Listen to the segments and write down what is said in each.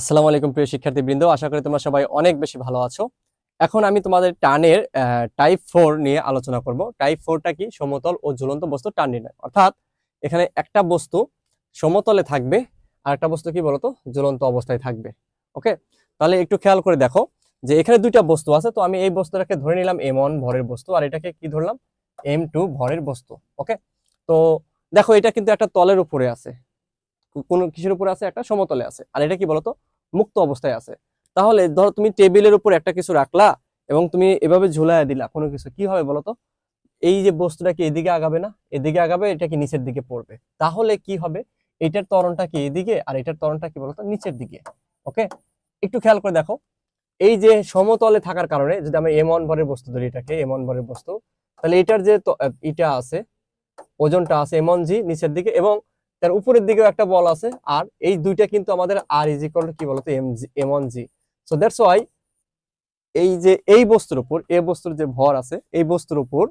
আসসালামু আলাইকুম প্রিয় শিক্ষার্থীবৃন্দ, আশা করি তোমরা সবাই অনেক বেশি ভালো আছো। এখন আমি তোমাদের টানের টাইপ ফোর নিয়ে আলোচনা করব। টাইপ ফোরটা কি? সমতল ও ঝুলন্ত বস্তু টান নির্ণয়। অর্থাৎ এখানে একটা বস্তু সমতলে থাকবে আর একটা বস্তু কি বলতো? ঝুলন্ত অবস্থায় থাকবে। ওকে? তাহলে একটু খেয়াল করে দেখো যে এখানে দুইটা বস্তু আছে, তো আমি এই বস্তুটাকে ধরে নিলাম এম ওয়ান ভরের বস্তু আর এটাকে কি ধরলাম? এম টু ভরের বস্তু। ওকে? তো দেখো এটা কিন্তু একটা তলের উপরে আছে। কোন কিসের উপরে আছে? একটা সমতলে আছে। আর এটা কি বলতো? মুক্ত অবস্থায় আছে। তাহলে ধরো তুমি টেবিলের উপর একটা কিছু রাখলা এবং তুমি এভাবে ঝুলাইয়া দিলা কোনো কিছু, কি হবে বলতো? এই যে বস্তুটা কি এদিকে আগাবে না? এদিকে আগাবে, এটা কি নিচের দিকে পড়বে? তাহলে কি হবে? এটার তরণটা কি এদিকে আর এটার ত্বরণটা কি বলতো? নিচের দিকে। ওকে একটু খেয়াল করে দেখো। এই যে সমতলে থাকার কারণে যদি আমি এম ওয়ান ভরের বস্তু ধরি, এটাকে এম ওয়ান ভরের বস্তু, তাহলে এটার যে ইটা আছে, ওজনটা আছে এম জি নিচের দিকে এবং তার উপরের দিকেও একটা বল আছে, আর এই দুইটা কিন্তু আমাদের আর ইজ ইকুয়াল টু কি বলতো? M G M one G so that's why এই যে এই বস্তুর উপর এই বস্তুর যে ভর আছে, এই বস্তুর উপর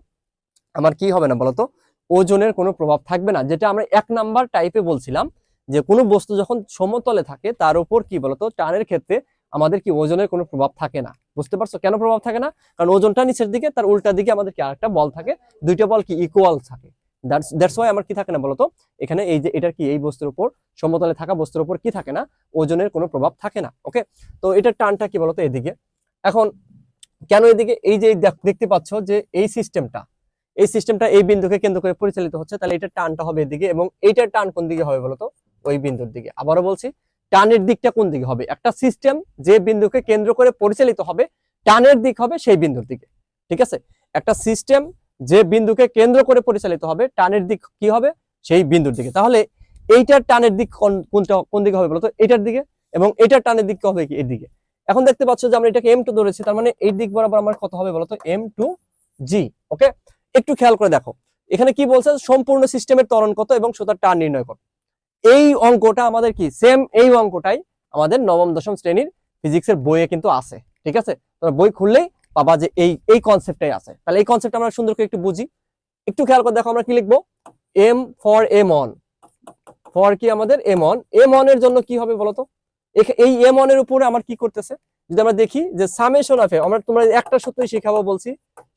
আমার কি হবে না বলতো? ওজনের কোনো প্রভাব থাকবে না, যেটা আমরা এক নাম্বার টাইপে বলছিলাম, যে কোনো বস্তু যখন সমতলে থাকে, তার উপর কি বলতো? টানের ক্ষেত্রে আমাদের কি ওজনের কোনো প্রভাব থাকে না। বুঝতে পারছ? কেন প্রভাব থাকে না? কারণ ওজনটা নিচের দিকে, তার উল্টা দিকে আমাদের কি আরেকটা বল থাকে, দুইটা বল কি ইকুয়াল থাকে। দ্যাটস ওয়াই আমার কি থাকে না বলতো? এখানে এই যে এটার কি, এই বস্তুর উপর, সমতলে থাকা বস্তুর উপর কি থাকে না? ওজনের কোনো প্রভাব থাকে না ওকে তো এটার টানটা কি বলতো এদিকে? এখন কেন এদিকে? এই যে দেখ- দেখতে পাচ্ছ যে এই সিস্টেমটা এই সিস্টেমটা এই বিন্দুকে কেন্দ্র করে পরিচালিত হচ্ছে, তাহলে এটার টানটা হবে এদিকে এবং এইটার টান কোন দিকে হবে বলতো? ওই বিন্দুর দিকে। আবারও বলছি, টানের দিকটা কোন দিকে হবে? একটা সিস্টেম যে বিন্দুকে কেন্দ্র করে পরিচালিত হবে, টানের দিক হবে সেই বিন্দুর দিকে, ঠিক আছে? একটা সিস্টেম যে বিন্দুকে কেন্দ্র করে পরিচালিত হবে, টানের দিক কি হবে? সেই বিন্দুর দিকে। তাহলে এইটার টানের দিক কোন- কোনটা, কোন দিকে হবে বলতো? এটার দিকে এবং এটার টানের দিক হবে কি? এদিকে এখন দেখতে পাচ্ছ যে আমরা এটাকে এম টু ধরেছি, তার মানে এই দিক বরাবর আমার কত হবে বলতো? এম টু জি ওকে একটু খেয়াল করে দেখো। এখানে কি বলছে? সম্পূর্ণ সিস্টেমের ত্বরণ কত এবং সুতার টান নির্ণয় কত এই অঙ্কটা আমাদের কি? সেম এই অঙ্কটাই আমাদের নবম, দশম শ্রেণির ফিজিক্সের বইয়ে কিন্তু আছে, ঠিক আছে? তোমরা বই খুললেই পাবা যে এই এই কনসেপ্টটাই আছে। তাহলে এই কনসেপ্ট আমরা সুন্দর করে একটু বুঝি। একটু খেয়াল করে দেখো আমরা কি লিখব? M for M on for কি আমাদের? এম অন এম অন এর জন্য কি হবে বলতো? এই এম অন এর উপরে আমার কি করতেছে? যদি আমরা দেখি যে সামেশন অফ এ আমরা তোমরা একটা সূত্রই শেখাবো বলছি।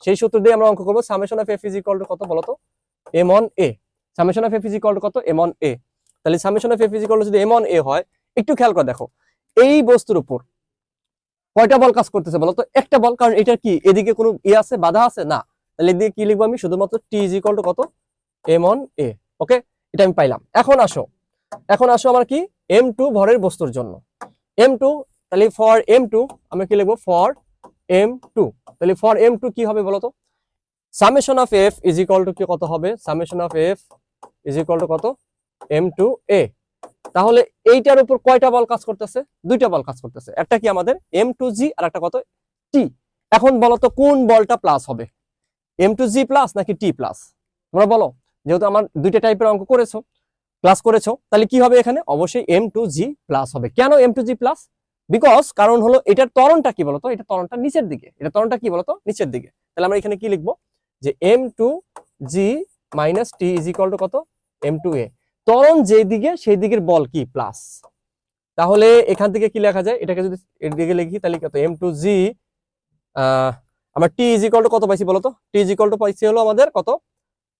সেই সূত্র দিয়ে আমরা অঙ্ক করব। সামেশন অফ ইকুয়াল টু কত বলতো? M on A summation of equal to কত? এম অন এ তাহলে সামেশন অফ ইকুয়াল টু যদি এম অন এ হয়, একটু খেয়াল করে দেখো। এই বস্তুর উপর কয়টা বল কাজ করতেছে বলতো একটা বল, কারণ এটা কি, এদিকে কোনো ই আছে, বাধা আছে? না। তাহলে এদিকে কি লিখব আমি? শুধুমাত্র টি ইজ ইকুয়াল টু কত? এম অন এ ওকে এটা আমি পাইলাম। এখন আসো। এখন আসো আমার কি? এম টু ভরের বস্তুর জন্য। এম টু তাহলে ফর এম টু আমি কি লিখব? ফর এম টু তাহলে ফর এম টু কি হবে বলতো summation of F is equal to কি কত হবে? Summation of F is equal to কত? এম টু এ তাহলে এইটার উপর কয়টা বল কাজ করতেছে? দুইটা বল কাজ করতেছে। একটা কি আমাদের? এম টু জি আর একটা কত? টি এখন বলো তো কোন বলটা প্লাস হবে? এম টু জি প্লাস নাকি টি প্লাস তোমরা বলো। যেহেতু আমার দুইটা টাইপের অঙ্ক করেছ প্লাস করেছ, তাহলে কি হবে এখানে? অবশ্যই এম টু জি প্লাস হবে। কেন M two G plus because কারণ হলো এটার তরণটা কি বলতো? এটা তরণটা নিচের দিকে। এটা তরণটা কি বলতো? নিচের দিকে। তাহলে আমরা এখানে কি লিখব? যে M two G minus T is equal to কত? এম টু এ ত্বরণ যেই দিকে, সেই দিকের বল কি? প্লাস তাহলে এখান থেকে কি লেখা যায়? এটাকে যদি এর দিকে লিখি, তাহলে কত? এম টু জি আমরা টি ইজ ইকুয়াল টু কত পাইছি বলতো? টি ইজ ইকুয়াল টু পাইছি হলো আমাদের কত?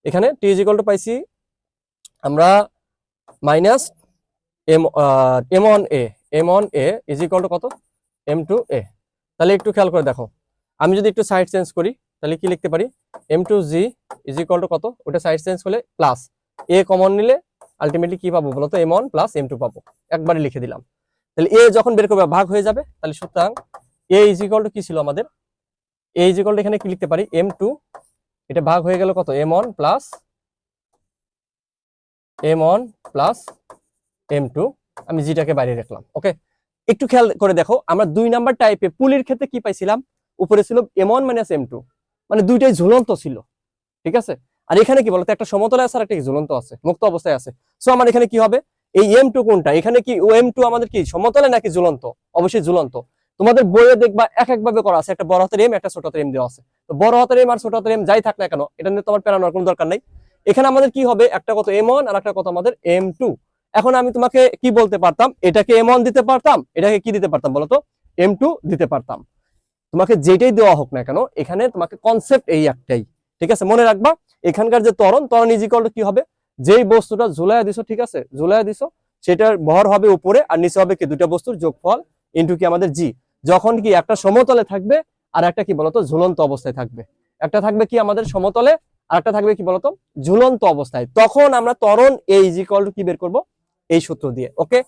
এখানে টি ইজ ইকুয়াল টু পাইছি আমরা minus M M on A M on A is equal to কত? এম টু এ তাহলে একটু খেয়াল করে দেখো। আমি যদি একটু সাইড চেঞ্জ করি, তাহলে কি লিখতে পারি? M two G is equal to কত? ওটা সাইড চেঞ্জ হলে প্লাস এ কমন নিলে আলটিমেটলি কি পাবো বলতো? M one plus M two পাবো। একবারে লিখে দিলাম। তাহলে এ যখন বের করবে, ভাগ হয়ে যাবে, তাহলে সুতরাং এ ইজ ইকুয়াল টু কি ছিল আমাদের? এ ইজ ইকুয়াল এখানে কি লিখতে পারি? এম টু এটা ভাগ হয়ে গেল কত? M one plus M one plus M two আমি জিটাকে বাইরে রাখলাম ওকে একটু খেয়াল করে দেখো, আমরা দুই নাম্বার টাইপে পুলির ক্ষেত্রে কি পাইছিলাম? উপরে ছিল M one minus M two মানে দুইটাই ঝুলন্ত ছিল, ঠিক আছে? আর এখানে কি বলতো? একটা সমতলে আছে আর একটা ঝুলন্ত আছে, মুক্ত অবস্থায় আছে। সো আমার এখানে কি হবে? এই এম টু কোনটা? এখানে কি ও এম টু আমাদের কি? সমতলে নাকি ঝুলন্ত? অবশ্যই ঝুলন্ত। তোমাদের বইয়ে দেখবা, এক এক ভাবে করা আছে। একটা বড় হাতের এম একটা ছোট হাতের এম দেওয়া আছে। তো বড় হাতের এম আর ছোট হাতের এম যাই থাক না কেন, এটা নিয়ে তোমার পেরানোর কোনো দরকার নাই। এখানে আমাদের কি হবে? একটা কত এম ওয়ান আর একটা কত আমাদের এম টু এখন আমি তোমাকে কি বলতে পারতাম? এটাকে এম ওয়ান দিতে পারতাম, এটাকে কি দিতে পারতাম বলতো? এম টু দিতে পারতাম। তোমাকে যেটাই দেওয়া হোক না কেন, এখানে তোমাকে কনসেপ্ট এই একটাই। ঠিক আছে? মনে রাখবা এখানকার যে ত্বরণ ত্বরণ ইজিকল কি হবে? যেই বস্তুটা ঝুলাইয়া দিছো, ঠিক আছে? ঝুলাইয়া দিছো, সেটার ভর হবে উপরে আর নিচে হবে কি? দুটা বস্তুর যোগফল ইন্টু কি আমাদের জি যখন কি একটা সমতলে থাকবে আর একটা কি বলতো? ঝুলন্ত অবস্থায় থাকবে। একটা থাকবে কি আমাদের সমতলে, আর একটা থাকবে কি বলতো? ঝুলন্ত অবস্থায়। তখন আমরা ত্বরণ এই ইজিকল কি বের করব? এই সূত্র দিয়ে, ওকে?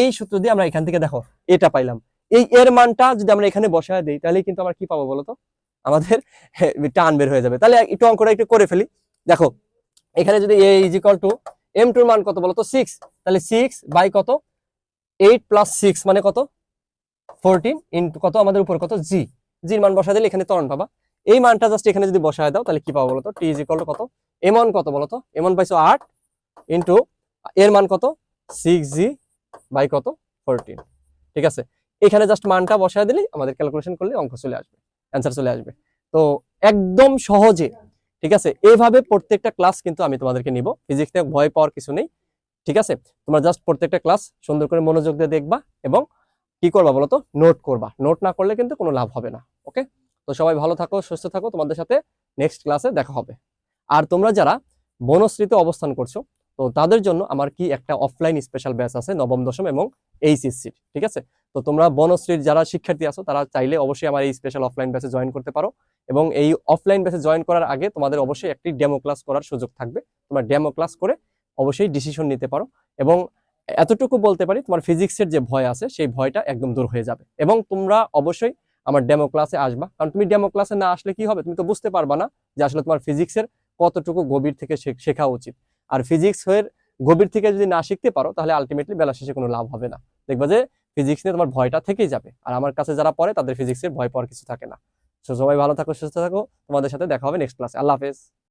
এই সূত্র দিয়ে আমরা এখান থেকে দেখো, এটা পাইলাম। এই এর মানটা যদি আমরা এখানে বসায় দিই তাহলে কিন্তু আমরা কি পাবো বলতো? আমাদের টান বের হয়ে যাবে। তাহলে একটু অঙ্কটা একটু করে ফেলি। দেখো, এখানে যদি A is equal to M টুর মান কত বলতো সিক্স তাহলে সিক্স বাই কত? এইট প্লাস সিক্স মানে কত? ফোরটিন ইন্টু কত? আমাদের উপর কত? জি জির মান বসা দিলে এখানে ত্বরণ পাবা। এই মানটা জাস্ট এখানে যদি বসায় দাও, তাহলে কি পাবো বলতো টি ইজ ইকাল টু কত? এমন কত বলতো এমন পাইছো আট ইন্টু এর মান কত? সিক্স জি বাই কত? ফোরটিন ঠিক আছে? এখানে জাস্ট মানটা বসায় দিলেই আমাদের ক্যালকুলেশন করলে অঙ্ক চলে আসবে। অ্যান্সার চলে আসবে। তো একদম সহজে, ঠিক আছে? এইভাবে প্রত্যেকটা ক্লাস কিন্তু আমি তোমাদেরকে নিব। ফিজিক্সে ভয় পাওয়ার কিছু নেই, ঠিক আছে? তোমরা জাস্ট প্রত্যেকটা ক্লাস সুন্দর করে মনোযোগ দিয়ে দেখবা এবং কি করবা বলো তো নোট করবা। নোট না করলে কিন্তু কোনো লাভ হবে না ওকে তো সবাই ভালো থাকো, সুস্থ থাকো। তোমাদের সাথে নেক্সট ক্লাসে দেখা হবে। আর তোমরা যারা বনশ্রীতে অবস্থান করছ, তো তাদের জন্য আমার কি একটা অফলাইন স্পেশাল ব্যাচ আছে, নবম দশম এবং এইচএসসির, ঠিক আছে? তো তোমরা বনশ্রীর যারা শিক্ষার্থী আছো, তারা চাইলে অবশ্যই আমার এই স্পেশাল অফলাইন ব্যাচে জয়েন করতে পারো। এবং এই অফলাইন ব্যাচে জয়েন করার আগে তোমাদের অবশ্যই একটি ডেমো ক্লাস করার সুযোগ থাকবে। তোমরা ডেমো ক্লাস করে অবশ্যই ডিসিশন নিতে পারো। এবং এতটুকু বলতে পারি, তোমার ফিজিক্সের যে ভয় আছে, সেই ভয়টা একদম দূর হয়ে যাবে। এবং তোমরা অবশ্যই আমার ডেমো ক্লাসে আসবা। কারণ তুমি ডেমো ক্লাসে না আসলে কি হবে, তুমি তো বুঝতে পারবা না যে আসলে তোমার ফিজিক্সের কতটুকু গভীর থেকে শেখা উচিত। আর ফিজিক্স এর গভীর থেকে যদি না শিখতে পারো, তাহলে আলটিমেটলি বেলা শেষে কোনো লাভ হবে না। দেখবা যে ফিজিক্স নিয়ে তোমার ভয়টা থেকেই যাবে। আর আমার কাছে যারা পড়ে, তাদের ফিজিক্সের ভয় পাওয়ার কিছু থাকে না। সো সবাই ভালো থাকো, সুস্থ থাকো। তোমাদের সাথে দেখা হবে নেক্সট ক্লাসে আল্লাহ হাফেজ।